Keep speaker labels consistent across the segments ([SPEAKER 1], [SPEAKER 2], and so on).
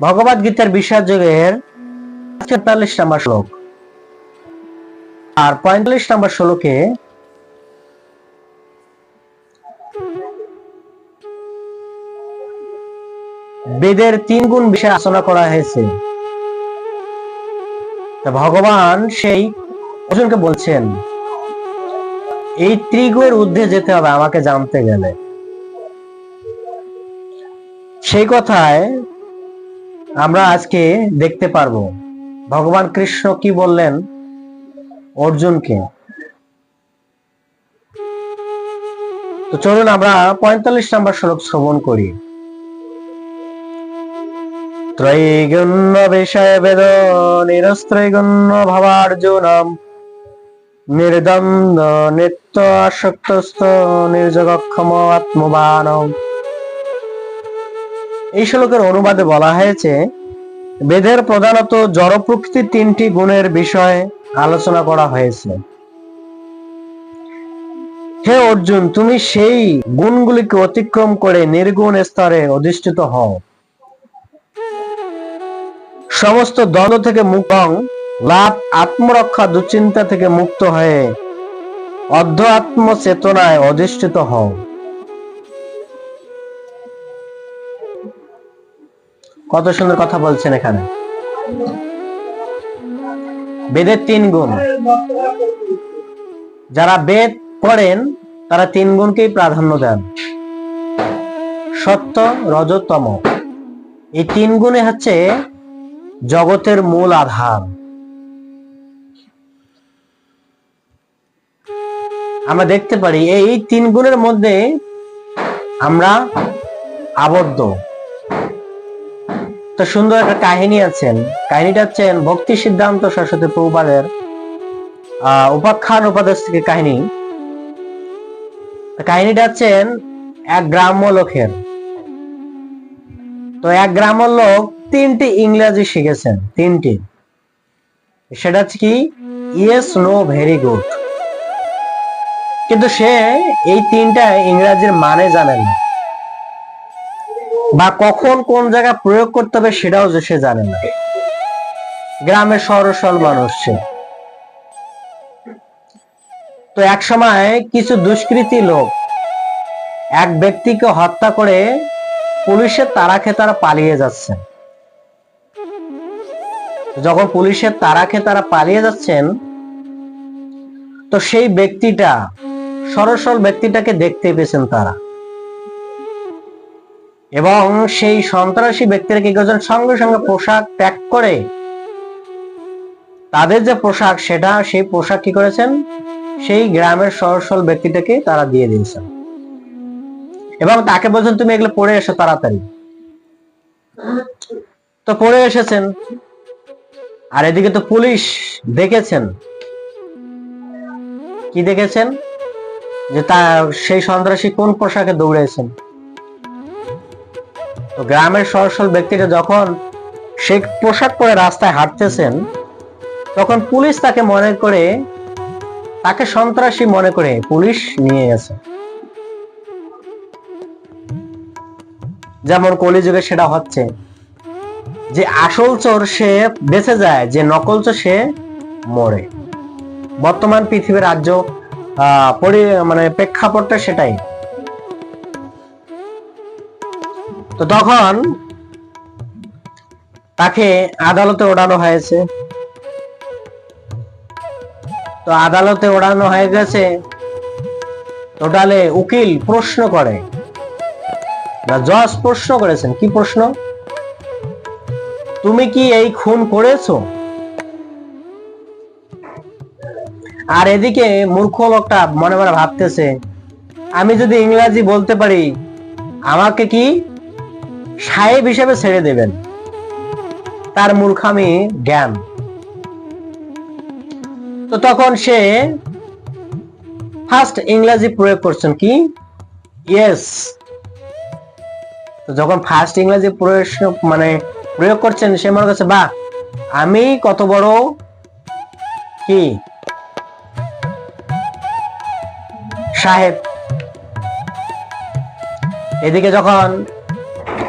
[SPEAKER 1] ভগবত গীতার বিশ্বাস যুগের তেতাল্লিশ নম্বর শ্লোক। আর পঁয়তাল্লিশ নম্বর শ্লোকে বেদের তিন গুণ বিষয়ে আলোচনা করা হয়েছে। ভগবান সেই অর্জুনকে বলছেন, এই ত্রিগুণের ঊর্ধ্বে যেতে হবে আমাকে জানতে গেলে। সেই কথায় আমরা আজকে দেখতে পারব। ভগবান কৃষ্ণ কি বললেন? অর্জুনকে। তো চলুন আমরা পঁয়তাল্লিশ নম্বর শ্লোক শ্রবণ করি। ত্রৈগুণ্য বিষয় বেদ নিরস্ত্রৈগুণ্য ভাবার্জুনম নির্দ্বন্দ্ব নিত্য আসক্তস্থ নির্জগক্ষম আত্মবানম এই শ্লোকের অনুবাদে বলা হয়েছে, বেদের প্রধানত জড় প্রকৃতির তিনটি গুণের বিষয়ে আলোচনা করা হয়েছে। হে অর্জুন, তুমি সেই গুণগুলিকে অতিক্রম করে নির্গুণ স্তরে অধিষ্ঠিত হও। সমস্ত দ্বন্দ্ব থেকে মুক্ত লাভ, আত্মরক্ষা, দুশ্চিন্তা থেকে মুক্ত হয়ে অর্ধ আত্ম চেতনায় অধিষ্ঠিত হও। কত সুন্দর কথা বলছেন এখানে। বেদের তিন গুণ। যারা বেদ পড়েন, তারা তিন গুণকেই প্রাধান্য দেন। সত্য রজতম এই তিন গুণে হচ্ছে জগতের মূল আধার। আমরা দেখতে পারি, এই তিন গুণের মধ্যে আমরা আবদ্ধ। তো সুন্দর একটা কাহিনী আছেন কাহিনীটা হচ্ছেন ভক্তি সিদ্ধান্ত সরস্বতী প্রভুপাদের উপাখ্যান উপদেশ থেকে কাহিনী কাহিনীটা হচ্ছেন এক গ্রাম্য লোকের। তো এক গ্রাম্য লোক তিনটি ইংরেজি শিখেছেন, তিনটি। সেটা হচ্ছে কি ইয়েস নো ভেরি গুড কিন্তু সে এই তিনটা ইংরাজির মানে জানে না। বা কখন কোন জায়গায় প্রয়োগ করতে হবে সেটাও সে জানে না। গ্রামের সরসল মানুষ সে। তো এক সময় কিছু দুষ্কৃতী লোক এক ব্যক্তিকে হত্যা করে পুলিশের তারা খেয়ে তারা পালিয়ে যাচ্ছে। যখন পুলিশের তারা খেয়ে তারা পালিয়ে যাচ্ছেন, তো সেই ব্যক্তিটা সরসল ব্যক্তিটাকে দেখতে পেয়েছেন তারা। এবং সেই সন্ত্রাসী ব্যক্তিরা কি করেছেন সঙ্গে সঙ্গে পোশাক ত্যাগ করে? তাদের যে পোশাক, সেটা সেই পোশাক কি করেছেন? সেই গ্রামের সরসল ব্যক্তিটাকে তারা দিয়ে দিয়েছেন। এবং তাকে বলছেন, তুমি এগুলো পড়ে এসো তাড়াতাড়ি। তো পড়ে এসেছেন। আর এদিকে তো পুলিশ দেখেছেন। কি দেখেছেন? যে তা, সেই সন্ত্রাসী কোন পোশাকে দৌড়েছেন? তো গ্রামের সরসল ব্যক্তিটা যখন সে পোশাক পরে রাস্তায় হাঁটতেছেন, তখন পুলিশ তাকে মনে করে, তাকে সন্ত্রাসী মনে করে পুলিশ নিয়ে গেছে। যেমন কলিযুগে সেটা হচ্ছে যে আসল চোর সে বেঁচে যায়, যে নকল চোর সে মরে। বর্তমান পৃথিবীর রাজ্য মানে প্রেক্ষাপটটা সেটাই। তো তখন তাকে আদালতে ওড়ানো হয়েছে। তো আদালতে ওড়ানো হয়ে গেছে, টোটালে উকিল প্রশ্ন করে। না, জজ প্রশ্ন করেছেন, কি প্রশ্ন? তুমি কি এই খুন করেছ? আর এদিকে মূর্খ লোকটা মনে মনে ভাবতেছে, আমি যদি ইংরেজি বলতে পারি, আমাকে কি সাহেব হিসেবে ছেড়ে দেবেন। তার মূর্খামি জ্ঞান। তো তখন সে ফার্স্ট ইংরেজি প্রয়োগ করছেন কি? ইয়েস যখন ফার্স্ট ইংরেজি প্রয়োগ মানে প্রয়োগ করছেন, সে মনে করছে, বাহ, আমি কত বড় কি? সাহেব। এদিকে যখন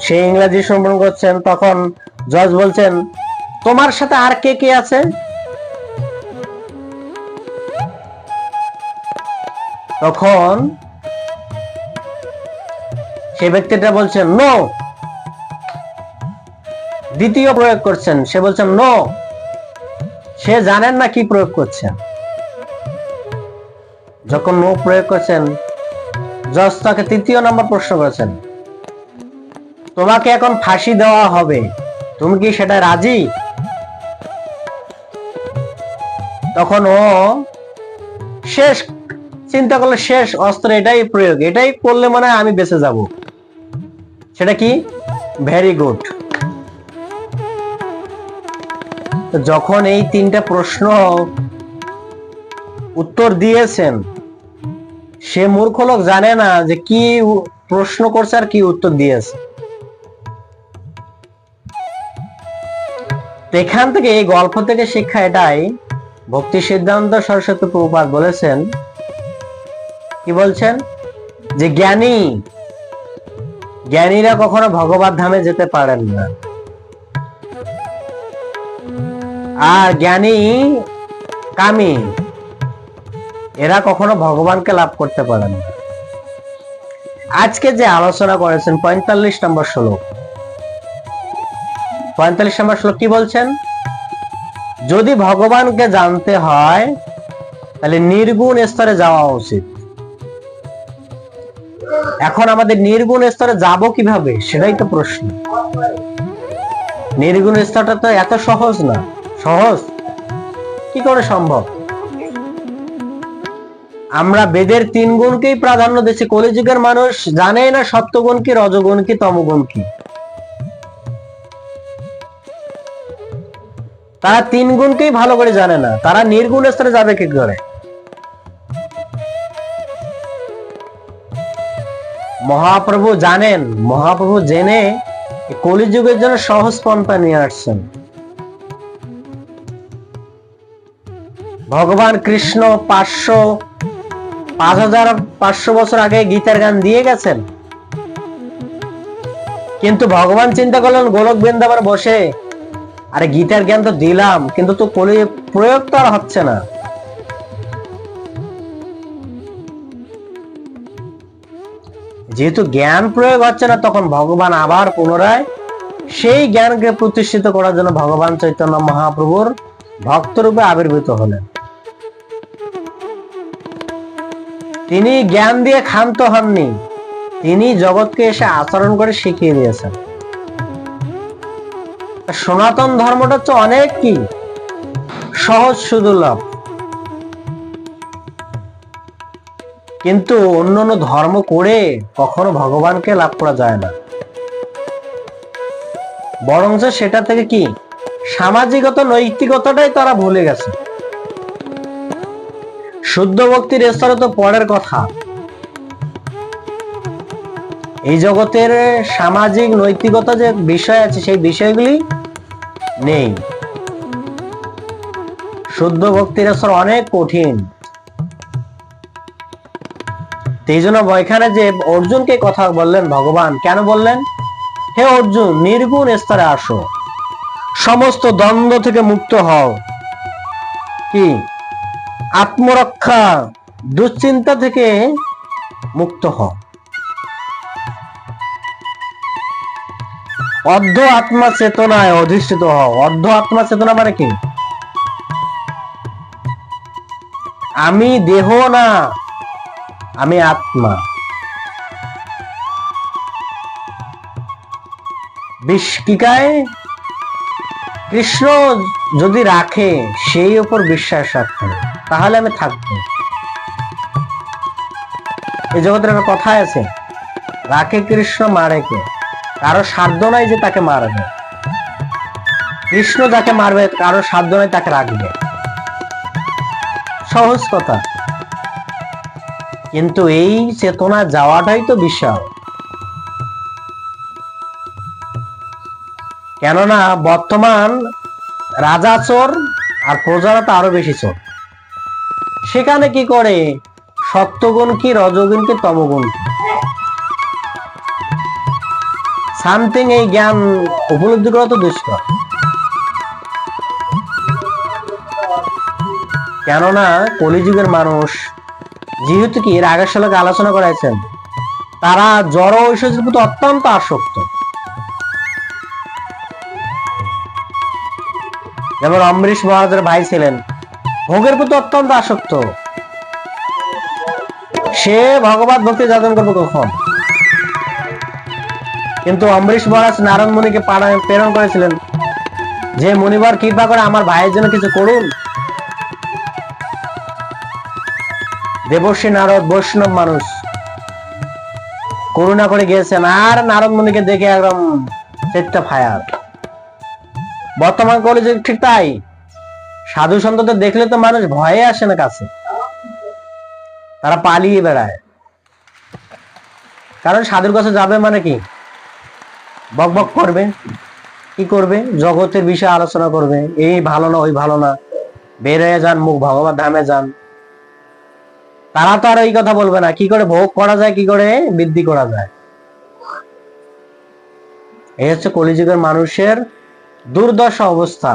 [SPEAKER 1] সে ইংরেজি সম্পন্ন করছেন, তখন জজ বলছেন, তোমার সাথে আর কে কে আছে? তখন সে ব্যক্তিটা বলছেন, নো। দ্বিতীয় প্রয়োগ করছেন, সে বলছেন, নো। সে জানেন না কি প্রয়োগ করছেন। যখন নো প্রয়োগ করছেন, জজ তাকে তৃতীয় নম্বর প্রশ্ন করেছেন তোমাকে এখন ফাঁসি দেওয়া হবে। তুমি কি সেটা রাজি? তখন ও শেষ, চিন্তা করলে শেষ অস্ত্র এটাই প্রয়োগ। এটাই করলে মানে আমি বেঁচে যাব। সেটা কি? ভেরি গুড যখন এই তিনটা প্রশ্ন উত্তর দিয়েছেন, সে মূর্খ লোক জানে না যে কি প্রশ্ন করছে আর কি উত্তর দিয়েছে। এখান থেকে এই গল্প থেকে শিক্ষা এটাই। ভক্তি সিদ্ধান্ত সরস্বতী প্রভুপাত বলেছেন। কি বলছেন? যে জ্ঞানী, জ্ঞানীরা কখনো ভগবত ধামে যেতে পারেন না। আর জ্ঞানী কামী, এরা কখনো ভগবানকে লাভ করতে পারেন আজকে যে আলোচনা করেছেন পঁয়তাল্লিশ নম্বর শ্লোক পঁয়তাল্লিশ নম্বর শ্লোক কি বলছেন? যদি ভগবানকে জানতে হয়, তাহলে নির্গুণ স্তরে যাওয়া উচিত। এখন আমাদের নির্গুণ স্তরে যাব কীভাবে? সেটাই তো প্রশ্ন। নির্গুণ স্তরটা তো এত সহজ না। সহজ? কি করে সম্ভব? আমরা বেদের তিন গুণকেই প্রাধান্য দিচ্ছি। কলিযুগের মানুষ জানে না সপ্তগুণ কি, রজগুণ কি, তমগুণ কি। তারা তিন গুণকেই ভালো করে জানে না। তারা নির্গুণ স্তরে যাবে কি করে? মহাপ্রভু জানেন, মহাপ্রভু জেনে কলিযুগের জন্য সহজ পন্থা নিয়ে আসছেন। ভগবান কৃষ্ণ পাঁচশো, পাঁচ হাজার পাঁচশো বছর আগে গীতার গান দিয়ে গেছেন। কিন্তু ভগবান চিন্তা করলেন, গোলক বৃন্দাবনে বসে আরে গীতার জ্ঞান তো দিলাম, কিন্তু তো কলি প্রয়োগ তো আর হচ্ছে না। যেহেতু জ্ঞান প্রয়োগ হচ্ছে না, তখন ভগবান আবার পুনরায় সেই জ্ঞানকে প্রতিষ্ঠিত করার জন্য ভগবান চৈতন্য মহাপ্রভুর ভক্তরূপে আবির্ভূত হলেন। তিনি জ্ঞান দিয়ে ক্ষান্ত হননি। তিনি জগৎকে এসে আচরণ করে শিখিয়ে দিয়েছেন। সনাতন ধর্মটা হচ্ছে অনেক কি? সহজ সুদুর্লভ কিন্তু অন্য অন্য ধর্ম করে কখনো ভগবানকে লাভ করা যায় না। বরঞ্চ সেটা থেকে কি? সামাজিকত নৈতিকতাটাই তারা ভুলে গেছে। শুদ্ধ ভক্তির স্তরে তো পরের কথা। এই জগতের সামাজিক, নৈতিকতা যে বিষয় আছে, সেই বিষয়গুলি নেই। শুদ্ধ ভক্তির স্তর অনেক কঠিন। এই জন্য এখানে যে অর্জুনকে কথা বললেন, ভগবান, কেন বললেন? হে অর্জুন, নির্গুণ স্তরে আসো। সমস্ত দ্বন্দ্ব থেকে মুক্ত হও। কি? আত্মরক্ষা, দুশ্চিন্তা থেকে মুক্ত হও। অর্ধ আত্মা চেতনায় অধিষ্ঠিত হও। অর্ধ আত্মা চেতনা মানে কি? আমি দেহ না, আমি আত্মা। বিষ্কিকায় কৃষ্ণ যদি রাখে, সেই উপর বিশ্বাস রাখতে তাহলে আমি থাকব। এই জগতের একটা কথা আছে, রাখে কৃষ্ণ, মারে কে? কারও সাধ্য নাই যে তাকে মারবে। কৃষ্ণ যাকে মারবে, কারও সাধ্য নাই তাকে রাখবে। সহজ কথা। কিন্তু এই চেতনা যাওয়াটাই তো বিশাল। কেননা বর্তমান রাজা চোর আর প্রজারা তো আরও বেশি চোর। সেখানে কি করে সত্যগুণ কি রজগুণ কি তমগুণ কি? সামথিং এই জ্ঞান উপলব্ধি করা তো দুষ্কর। কেননা কলিযুগের মানুষ, যেহেতু কি এর আগের সালকে আলোচনা করাইছেন তারা জড় ঐশ্বর্যের প্রতি অত্যন্ত আসক্ত। যেমন অমৃশ মহারাজের ভাই ছিলেন, ভোগের প্রতি অত্যন্ত আসক্ত। সে ভগবত ভক্তি যাদন করবে কখন? কিন্তু অমৃশ মহারাজ নারায়ণ মুনিকে প্রেরণ করেছিলেন। যে মনিবার কৃপা করে আমার ভাইয়ের জন্য কিছু করুন। দেবর্ষী নারদ বৈষ্ণব মানুষ। করুণা করে গিয়েছেন আর নারদ মুনিকে দেখে একদম চেটটা ফায়ার। বর্তমান কলেজে ঠিক তাই। সাধু সন্তদের দেখলে তো মানুষ ভয়ে আসে না কাছে। তারা পালিয়ে বেড়ায়। কারণ সাধুর কাছে যাবে মানে কি? বক বক করবে। কি করবে? জগতের বিষয়ে আলোচনা করবে। এই ভালো না, ওই ভালো না। বের যান মুখ, ভগবান ধামে যান। তারা তো আর ওই কথা বলবে না। কি করে ভোগ করা যায়, কি করে বৃদ্ধি করা যায়? এই হচ্ছে কলিযুগের মানুষের দুর্দশা অবস্থা।